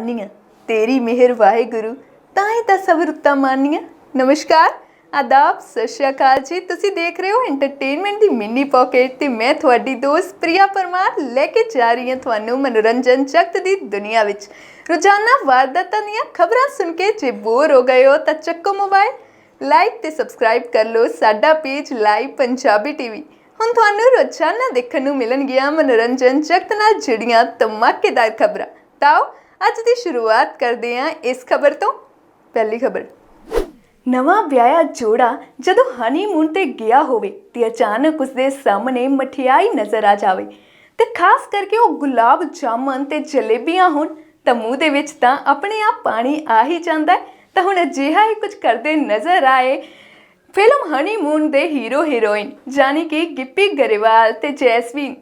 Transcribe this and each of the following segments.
ਮਾਨੀਆਂ, ਤੇਰੀ ਮਿਹਰ ਵਾਹਿਗੁਰੂ, ਤਾਂ ਹੀ ਤਾਂ ਸਭ ਰੁੱਤਾਂ ਮਾਨੀਆਂ। ਨਮਸਕਾਰ, ਆਦਾਬ, ਸਤਿ ਸ਼੍ਰੀ ਅਕਾਲ ਜੀ। ਤੁਸੀਂ ਦੇਖ ਰਹੇ ਹੋ ਐਂਟਰਟੇਨਮੈਂਟ ਦੀ ਮਿੰਨੀ ਪਾਕੇਟ ਤੇ ਮੈਂ ਤੁਹਾਡੀ ਦੋਸਤ ਪ੍ਰਿਆ ਪਰਮਾਰ ਲੈ ਕੇ ਜਾ ਰਹੀ ਹਾਂ ਤੁਹਾਨੂੰ ਮਨੋਰੰਜਨ ਜਗਤ ਦੀ ਦੁਨੀਆ ਵਿੱਚ। ਰੋਜ਼ਾਨਾ ਵਾਰਦਾਤਾਂ ਦੀਆਂ ਖਬਰਾਂ ਸੁਣ ਕੇ ਜੇ ਬੋਰ ਹੋ ਗਏ ਹੋ ਤਾਂ ਚੱਕੋ ਮੋਬਾਈਲ ਲਾਈਕ ਤੇ ਸਬਸਕ੍ਰਾਈਬ ਕਰ ਲਓ ਸਾਡਾ ਪੇਜ ਲਾਈਵ ਪੰਜਾਬੀ ਟੀਵੀ ਹੁਣ ਤੁਹਾਨੂੰ ਰੋਜ਼ਾਨਾ ਦੇਖਣ ਨੂੰ ਮਿਲਣਗੀਆਂ ਮਨੋਰੰਜਨ ਜਗਤ ਨਾਲ ਜੁੜੀਆਂ ਧਮਾਕੇਦਾਰ ਖਬਰਾਂ। ਤਾਂ ਅੱਜ ਦੀ ਸ਼ੁਰੂਆਤ ਕਰਦੇ ਹਾਂ ਇਸ ਖਬਰ ਤੋਂ। ਪਹਿਲੀ ਖਬਰ। ਨਵਾਂ ਵਿਆਹਿਆ ਜੋੜਾ ਜਦੋਂ ਹਨੀਮੂਨ ਤੇ ਗਿਆ ਹੋਵੇ ਤੇ ਅਚਾਨਕ ਉਸਦੇ ਸਾਹਮਣੇ ਮਠਿਆਈ ਨਜ਼ਰ ਆ ਜਾਵੇ ਤੇ ਖਾਸ ਕਰਕੇ ਉਹ ਗੁਲਾਬ ਜਾਮਨ ਤੇ ਜਲੇਬੀਆਂ ਹੋਣ ਤਾਂ ਮੂੰਹ ਦੇ ਵਿੱਚ ਤਾਂ ਆਪਣੇ ਆਪ ਪਾਣੀ ਆ ਹੀ ਜਾਂਦਾ ਹੈ। ਤਾਂ ਹੁਣ ਅਜਿਹਾ ਹੀ ਕੁਝ ਕਰਦੇ ਨਜ਼ਰ ਆਏ ਫਿਲਮ ਹਨੀਮੂਨ ਦੇ ਹੀਰੋ ਹੀਰੋਇਨ ਜਾਨੀ ਕਿ ਗਿੱਪੀ ਗਰੇਵਾਲ ਤੇ ਜੈਸਵੀਨ।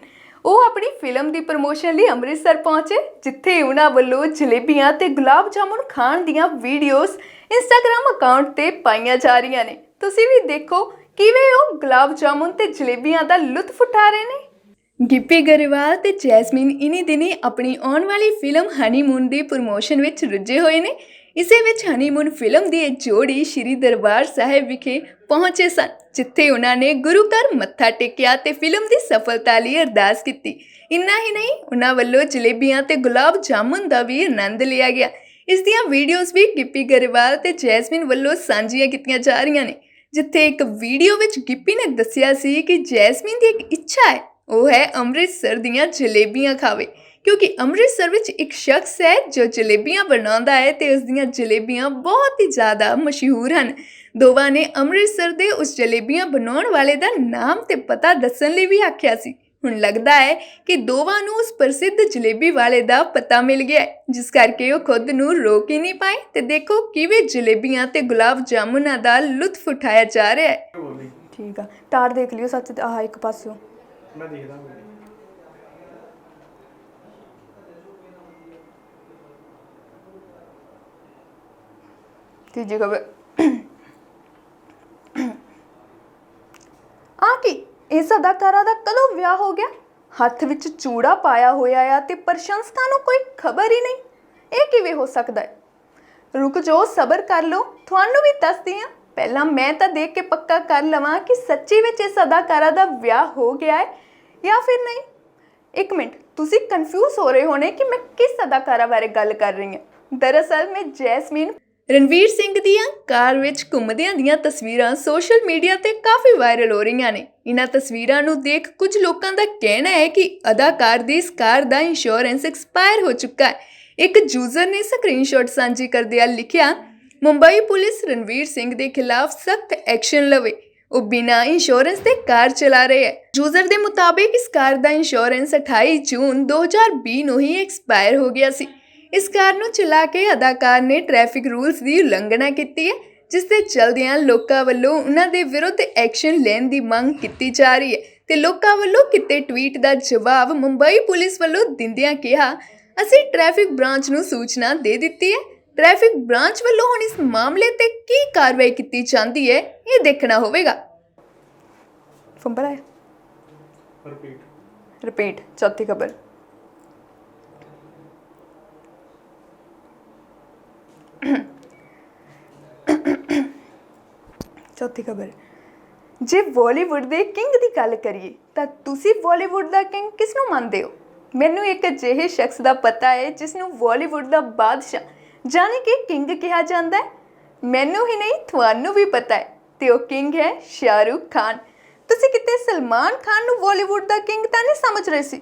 ਉਹ ਆਪਣੀ ਫਿਲਮ ਦੀ ਪ੍ਰਮੋਸ਼ਨ ਲਈ ਅੰਮ੍ਰਿਤਸਰ ਪਹੁੰਚੇ, ਜਿੱਥੇ ਉਹਨਾਂ ਵੱਲੋਂ ਜਲੇਬੀਆਂ ਤੇ ਗੁਲਾਬ ਜਾਮੁਨ ਖਾਣ ਦੀਆਂ ਵੀਡੀਓਜ਼ ਇੰਸਟਾਗ੍ਰam ਅਕਾਊਂਟ ਤੇ ਪਾਈਆਂ ਜਾ ਰਹੀਆਂ ਨੇ। ਤੁਸੀਂ ਵੀ ਦੇਖੋ ਕਿਵੇਂ ਉਹ ਗੁਲਾਬ ਜਾਮੁਨ ਤੇ ਜਲੇਬੀਆਂ ਦਾ ਲੁਤਫ ਉਠਾ ਰਹੇ ਨੇ। ਗਿੱਪੀ ਗਰੇਵਾਲ ਤੇ ਜੈਸਮੀਨ ਇਨੀ ਦਿਨੀ ਆਪਣੀ ਆਉਣ ਵਾਲੀ ਫਿਲਮ ਹਨੀਮੂਨ ਦੀ ਪ੍ਰਮੋਸ਼ਨ ਵਿੱਚ ਰੁੱਝੇ ਹੋਏ ਨੇ। ਇਸੇ ਵਿੱਚ ਹਨੀਮੂਨ ਫਿਲਮ ਦੀ ਇਹ ਜੋੜੀ ਸ਼੍ਰੀ ਦਰਬਾਰ ਸਾਹਿਬ ਵਿਖੇ ਪਹੁੰਚੇ ਸਨ, ਜਿੱਥੇ ਉਹਨਾਂ ਨੇ ਗੁਰੂ ਘਰ ਮੱਥਾ ਟੇਕਿਆ ਤੇ ਫਿਲਮ ਦੀ ਸਫਲਤਾ ਲਈ ਅਰਦਾਸ ਕੀਤੀ। ਇੰਨਾ ਹੀ ਨਹੀਂ, ਉਹਨਾਂ ਵੱਲੋਂ ਜਲੇਬੀਆਂ ਤੇ ਗੁਲਾਬ ਜਾਮੁਨ ਦਾ ਵੀ ਆਨੰਦ ਲਿਆ ਗਿਆ। ਇਸ ਦੀਆਂ ਵੀਡੀਓਜ਼ ਵੀ ਗਿੱਪੀ ਗਰੇਵਾਲ ਤੇ ਜੈਸਮੀਨ ਵੱਲੋਂ ਸਾਂਝੀਆਂ ਕੀਤੀਆਂ ਜਾ ਰਹੀਆਂ ਨੇ, ਜਿੱਥੇ ਇੱਕ ਵੀਡੀਓ ਵਿੱਚ ਗਿੱਪੀ ਨੇ ਦੱਸਿਆ ਸੀ ਕਿ ਜੈਸਮੀਨ ਦੀ ਇੱਕ ਇੱਛਾ ਹੈ, ਉਹ ਹੈ ਅੰਮ੍ਰਿਤਸਰ ਦੀਆਂ ਜਲੇਬੀਆਂ ਖਾਵੇ। ਕਿਉਂਕਿ ਅੰਮ੍ਰਿਤਸਰ ਵਿੱਚ ਇੱਕ ਸ਼ਖਸ ਹੈ ਜੋ ਜਲੇਬੀਆਂ ਬਣਾਉਂਦਾ ਹੈ ਤੇ ਉਸ ਦੀਆਂ ਜਲੇਬੀਆਂ ਬਹੁਤ ਹੀ ਜ਼ਿਆਦਾ ਮਸ਼ਹੂਰ ਹਨ। ਦੋਵਾਂ ਨੇ ਅੰਮ੍ਰਿਤਸਰ ਦੇ ਉਸ ਜਲੇਬੀਆਂ ਬਣਾਉਣ ਵਾਲੇ ਦਾ ਨਾਮ ਤੇ ਪਤਾ ਦੱਸਣ ਲਈ ਵੀ ਆਖਿਆ ਸੀ। ਹੁਣ ਲੱਗਦਾ ਹੈ ਕਿ ਦੋਵਾਂ ਨੂੰ ਉਸ ਪ੍ਰਸਿੱਧ ਜਲੇਬੀ ਵਾਲੇ ਦਾ ਪਤਾ ਮਿਲ ਗਿਆ ਜਿਸ ਕਰਕੇ ਉਹ ਖੁਦ ਨੂੰ ਰੋਕ ਹੀ ਨਹੀਂ ਪਾਏ ਤੇ ਦੇਖੋ ਕਿਵੇਂ ਜਲੇਬੀਆਂ ਤੇ ਗੁਲਾਬ ਜਾਮੁਨਾਂ ਦਾ ਲੁਤਫ ਉਠਾਇਆ ਜਾ ਰਿਹਾ ਹੈ। ਠੀਕ ਆ। ਤਾਰ ਦੇਖ ਲਿਓ ਸੱਚ ਆਹ ਇੱਕ ਪਾਸਿਓ। ਮੈਂ ਦੇਖਦਾ। ਤੀਜੀ ਖਬਰ ਆ ਕੀ? ਇਸ ਅਦਾਕਾਰਾ ਦਾ ਕਦੋਂ ਵਿਆਹ ਹੋ ਗਿਆ? ਹੱਥ ਵਿੱਚ ਚੂੜਾ ਪਾਇਆ ਹੋਇਆ ਆ ਤੇ ਪ੍ਰਸ਼ੰਸਕਾਂ ਨੂੰ ਕੋਈ ਖਬਰ ਹੀ ਨਹੀਂ। ਇਹ ਕਿਵੇਂ ਹੋ ਸਕਦਾ ਹੈ? ਰੁਕ ਜਾਓ, ਸਬਰ ਕਰ ਲਓ। ਤੁਹਾਨੂੰ ਵੀ ਦੱਸਦੀ ਹਾਂ। ਪਹਿਲਾਂ ਮੈਂ ਤਾਂ ਦੇਖ ਕੇ ਪੱਕਾ ਕਰ ਲਵਾਂ ਕਿ ਸੱਚੀ ਵਿੱਚ ਇਸ ਅਦਾਕਾਰਾ ਦਾ ਵਿਆਹ ਹੋ ਗਿਆ ਹੈ ਜਾਂ ਫਿਰ ਨਹੀਂ। ਇੱਕ ਮਿੰਟ, ਤੁਸੀਂ ਕਨਫਿਊਜ਼ ਹੋ ਰਹੇ ਹੋਣੇ ਕਿ ਮੈਂ ਕਿਸ ਅਦਾਕਾਰਾ ਬਾਰੇ ਗੱਲ ਕਰ ਰਹੀ ਹਾਂ। ਦਰਅਸਲ, ਮੈਂ ਜੈਸਮੀਨ ਰਣਵੀਰ ਸਿੰਘ ਦੀਆਂ ਕਾਰ ਵਿੱਚ ਘੁੰਮਦਿਆਂ ਦੀਆਂ ਤਸਵੀਰਾਂ ਸੋਸ਼ਲ ਮੀਡੀਆ ਤੇ ਕਾਫੀ ਵਾਇਰਲ ਹੋ ਰਹੀਆਂ ਨੇ। ਇਹਨਾਂ ਤਸਵੀਰਾਂ ਨੂੰ ਦੇਖ ਕੁਝ ਲੋਕਾਂ ਦਾ ਕਹਿਣਾ ਹੈ ਕਿ ਅਦਾਕਾਰ ਦੀ ਇਸ ਕਾਰ ਦਾ ਇੰਸ਼ੋਰੈਂਸ ਐਕਸਪਾਇਰ ਹੋ ਚੁੱਕਾ ਹੈ। ਇੱਕ ਯੂਜ਼ਰ ਨੇ ਸਕਰੀਨਸ਼ਾਟ ਸਾਂਝੀ ਕਰਦਿਆਂ ਲਿਖਿਆ, ਮੁੰਬਈ ਪੁਲਿਸ ਰਣਵੀਰ ਸਿੰਘ ਦੇ ਖਿਲਾਫ ਸਖਤ ਐਕਸ਼ਨ ਲਵੇ। ਉਹ ਬਿਨਾਂ ਇੰਸ਼ੋਰੈਂਸ ਦੇ ਕਾਰ ਚਲਾ ਰਹੇ ਹੈ। ਯੂਜ਼ਰ ਦੇ ਮੁਤਾਬਿਕ ਇਸ ਕਾਰ ਦਾ ਇੰਸ਼ੋਰੈਂਸ 28 ਜੂਨ 2020 ਨੂੰ ਹੀ ਐਕਸਪਾਇਰ ਹੋ ਗਿਆ ਸੀ। ਇਸ ਕਾਰ ਨੂੰ ਚਲਾ ਕੇ ਅਦਾਕਾਰ ਨੇ ਟ੍ਰੈਫਿਕ ਰੂਲਸ ਦੀ ਉਲੰਘਣਾ ਕੀਤੀ ਹੈ ਜਿਸ ਦੇ ਚਲਦਿਆਂ ਲੋਕਾਂ ਵੱਲੋਂ ਉਹਨਾਂ ਦੇ ਵਿਰੁੱਧ ਐਕਸ਼ਨ ਲੈਣ ਦੀ ਮੰਗ ਕੀਤੀ ਜਾ ਰਹੀ ਹੈ ਤੇ ਲੋਕਾਂ ਵੱਲੋਂ ਕੀਤੇ ਟਵੀਟ ਦਾ ਜਵਾਬ ਮੁੰਬਈ ਪੁਲਿਸ ਵੱਲੋਂ ਦਿੰਦਿਆਂ ਕਿਹਾ ਅਸੀਂ ਟ੍ਰੈਫਿਕ ਬ੍ਰਾਂਚ ਨੂੰ ਸੂਚਨਾ ਦੇ ਦਿੱਤੀ ਹੈ। ਟ੍ਰੈਫਿਕ ਬ੍ਰਾਂਚ ਵੱਲੋਂ ਹੁਣ ਇਸ ਮਾਮਲੇ ਤੇ ਕੀ ਕਾਰਵਾਈ ਕੀਤੀ ਜਾਂਦੀ ਹੈ ਇਹ ਦੇਖਣਾ ਹੋਵੇਗਾ। ਫੰਬਰ ਆਇਆ। ਰਿਪੀਟ ਰਿਪੀਟ ਚੌਥੀ ਖਬਰ। ਚੌਥੀ ਖਬਰ। ਜੇ ਬਾਲੀਵੁੱਡ ਦੇ ਕਿੰਗ ਦੀ ਗੱਲ ਕਰੀਏ, ਤਾਂ ਤੁਸੀਂ ਬਾਲੀਵੁੱਡ ਦਾ ਕਿੰਗ ਕਿਸ ਨੂੰ ਮੰਨਦੇ ਹੋ? ਮੈਨੂੰ ਇੱਕ ਅਜਿਹੇ ਸ਼ਖਸ ਦਾ ਪਤਾ ਹੈ ਜਿਸ ਨੂੰ ਬਾਲੀਵੁੱਡ ਦਾ ਬਾਦਸ਼ਾਹ ਜਾਣੀ ਕਿ ਕਿੰਗ ਕਿਹਾ ਜਾਂਦਾ ਹੈ। ਮੈਨੂੰ ਹੀ ਨਹੀਂ, ਤੁਹਾਨੂੰ ਵੀ ਪਤਾ ਹੈ ਤੇ ਉਹ ਕਿੰਗ ਹੈ ਸ਼ਾਹਰੁਖ ਖਾਨ ਤੁਸੀਂ ਕਿਤੇ ਸਲਮਾਨ ਖਾਨ ਨੂੰ ਬਾਲੀਵੁੱਡ ਦਾ ਕਿੰਗ ਤਾਂ ਨਹੀਂ ਸਮਝ ਰਹੇ ਸੀ?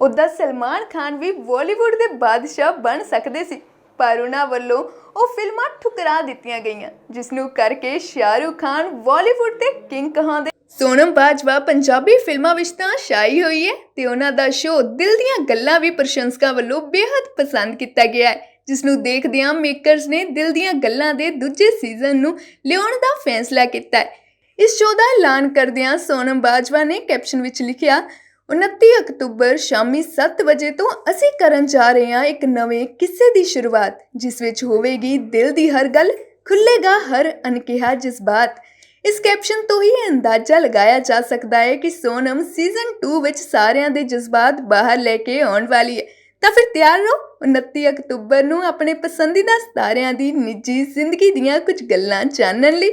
ਉਦਾਂ ਸਲਮਾਨ ਖਾਨ ਵੀ ਬਾਲੀਵੁੱਡ ਦੇ ਬਾਦਸ਼ਾਹ ਬਣ ਸਕਦੇ ਸੀ। ਪਰ ਉਹਨਾਂ ਵੱਲੋਂ ਉਹ ਫਿਲਮਾਂ ਠੁਕਰਾ ਦਿੱਤੀਆਂ ਗਈਆਂ ਜਿਸ ਨੂੰ ਕਰਕੇ ਸ਼ਾਹਰੁਖ ਖਾਨ ਬਾਲੀਵੁੱਡ ਦੇ ਕਿੰਗ ਕਹਾਂਦੇ ਸੋਨਮ ਬਾਜਵਾ ਪੰਜਾਬੀ ਫਿਲਮਾਂ ਵਿੱਚ ਤਾਂ ਛਾਈ ਹੋਈ ਹੈ ਤੇ ਉਹਨਾਂ ਦਾ ਸ਼ੋਅ ਦਿਲ ਦੀਆਂ ਗੱਲਾਂ ਵੀ ਪ੍ਰਸ਼ੰਸਕਾਂ ਵੱਲੋਂ ਬੇहद ਪਸੰਦ ਕੀਤਾ ਗਿਆ ਹੈ ਜਿਸ ਨੂੰ ਦੇਖਦਿਆਂ ਮੇਕਰਸ ਨੇ ਦਿਲ ਦੀਆਂ ਗੱਲਾਂ ਦੇ ਦੂਜੇ ਸੀਜ਼ਨ ਨੂੰ ਲਿਆਉਣ ਦਾ ਫੈਸਲਾ ਕੀਤਾ ਹੈ। ਇਸ ਸ਼ੋਅ ਦਾ ਐਲਾਨ ਕਰਦਿਆਂ ਸੋਨਮ ਬਾਜਵਾ ਨੇ ਕੈਪਸ਼ਨ ਵਿੱਚ ਲਿਖਿਆ 29 ਅਕਤੂਬਰ ਸ਼ਾਮੀ 7 ਵਜੇ ਤੋਂ ਅਸੀਂ ਕਰਨ ਜਾ ਰਹੇ ਹਾਂ ਇੱਕ ਨਵੇਂ ਕਿੱਸੇ ਦੀ ਸ਼ੁਰੂਆਤ, ਜਿਸ ਵਿੱਚ ਹੋਵੇਗੀ ਦਿਲ ਦੀ ਹਰ ਗੱਲ ਖੁੱਲੇਗਾ ਹਰ ਅਨਕਿਹਾ ਜਜ਼ਬਾਤ। ਇਸ ਕੈਪਸ਼ਨ ਤੋਂ ਹੀ ਇਹ ਅੰਦਾਜ਼ਾ ਲਗਾਇਆ ਜਾ ਸਕਦਾ ਹੈ ਕਿ ਸੋਨਮ ਸੀਜ਼ਨ 2 ਵਿੱਚ ਸਾਰਿਆਂ ਦੇ ਜਜ਼ਬਾਤ ਬਾਹਰ ਲੈ ਕੇ ਆਉਣ ਵਾਲੀ ਹੈ। ਤਾਂ ਫਿਰ ਤਿਆਰ ਰਹੋ 29 ਅਕਤੂਬਰ ਨੂੰ ਆਪਣੇ ਪਸੰਦੀਦਾ ਸਿਤਾਰਿਆਂ ਦੀ ਨਿੱਜੀ ਜ਼ਿੰਦਗੀ ਦੀਆਂ ਕੁਝ ਗੱਲਾਂ ਜਾਣਨ ਲਈ।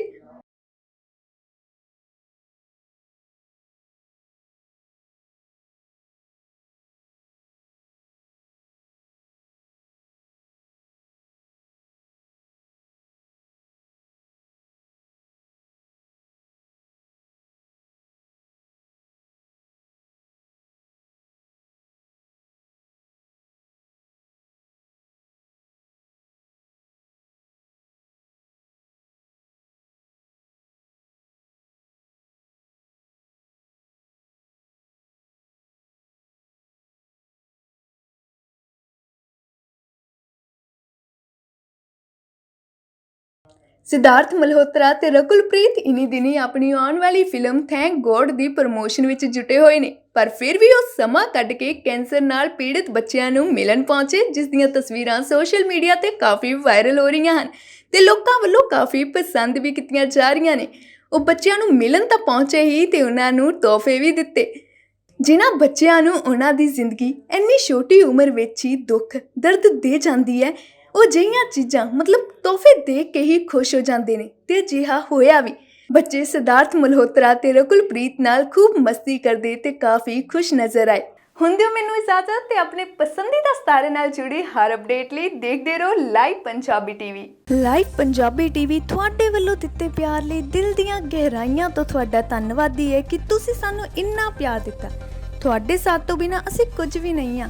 ਸਿਧਾਰਥ ਮਲਹੋਤਰਾ ਤੇ ਰਕੁਲਪ੍ਰੀਤ ਇਨੀ ਦਿਨੀ ਆਪਣੀ ਆਉਣ ਵਾਲੀ ਫਿਲਮ ਥੈਂਕ ਗੋਡ ਦੀ ਪ੍ਰਮੋਸ਼ਨ ਵਿੱਚ ਜੁਟੇ ਹੋਏ ਨੇ। ਪਰ ਫਿਰ ਵੀ ਉਹ ਸਮਾਂ ਕੱਢ ਕੇ ਕੈਂਸਰ ਨਾਲ ਪੀੜਿਤ ਬੱਚਿਆਂ ਨੂੰ ਮਿਲਣ ਪਹੁੰਚੇ, ਜਿਸ ਦੀਆਂ ਤਸਵੀਰਾਂ ਸੋਸ਼ਲ ਮੀਡੀਆ ਤੇ ਕਾਫੀ ਵਾਇਰਲ ਹੋ ਰਹੀਆਂ ਹਨ ਤੇ ਲੋਕਾਂ ਵੱਲੋਂ ਕਾਫੀ ਪਸੰਦ ਵੀ ਕੀਤੀਆਂ ਜਾ ਰਹੀਆਂ ਨੇ। ਉਹ ਬੱਚਿਆਂ ਨੂੰ ਮਿਲਣ ਤਾਂ ਪਹੁੰਚੇ ਹੀ ਤੇ ਉਹਨਾਂ ਨੂੰ ਤੋਹਫੇ ਵੀ ਦਿੱਤੇ। ਜਿਨ੍ਹਾਂ ਬੱਚਿਆਂ ਨੂੰ ਉਹਨਾਂ ਦੀ ਜ਼ਿੰਦਗੀ ਇੰਨੀ ਛੋਟੀ ਉਮਰ ਵਿੱਚ ਹੀ ਦੁੱਖ, ਦਰਦ ਦੇ ਜਾਂਦੀ ਹੈ ਉਹ ਜਿਹੀਆਂ ਚੀਜ਼ਾਂ ਮਤਲਬ ਤੋਹਫੇ ਦੇਖ ਕੇ ਹੀ ਖੁਸ਼ ਹੋ ਜਾਂਦੇ ਨੇ ਤੇ ਅਜਿਹਾ ਹੋਇਆ ਵੀ। ਬੱਚੇ ਸਿਧਾਰਥ ਮਲਹੋਤਰਾ ਤੇ ਰਕੁਲਪ੍ਰੀਤ ਨਾਲ ਖੂਬ ਮਸਤੀ ਕਰਦੇ ਤੇ ਕਾਫੀ ਖੁਸ਼ ਨਜ਼ਰ ਆਏ। ਹੁਣ ਦਿਓ ਮੈਨੂੰ ਇਜਾਜ਼ਤ ਤੇ ਆਪਣੇ ਪਸੰਦੀਦਾ ਸਤਾਰੇ ਨਾਲ ਜੁੜੀ ਹਰ ਅਪਡੇਟ ਲਈ ਦੇਖਦੇ ਰਹੋ live Punjabi TV. Live Punjabi TV ਤੁਹਾਡੇ ਵੱਲੋਂ ਦਿੱਤੇ ਪਿਆਰ ਲਈ ਦਿਲ ਦੀਆਂ ਗਹਿਰਾਈਆਂ ਤੋਂ ਤੁਹਾਡਾ ਧੰਨਵਾਦੀ ਹੈ ਕਿ ਤੁਸੀਂ ਸਾਨੂੰ ਇੰਨਾ ਪਿਆਰ ਦਿੱਤਾ। ਤੁਹਾਡੇ ਸਾਥ ਤੋਂ ਬਿਨਾ ਅਸੀਂ ਕੁਝ ਵੀ ਨਹੀਂ ਆ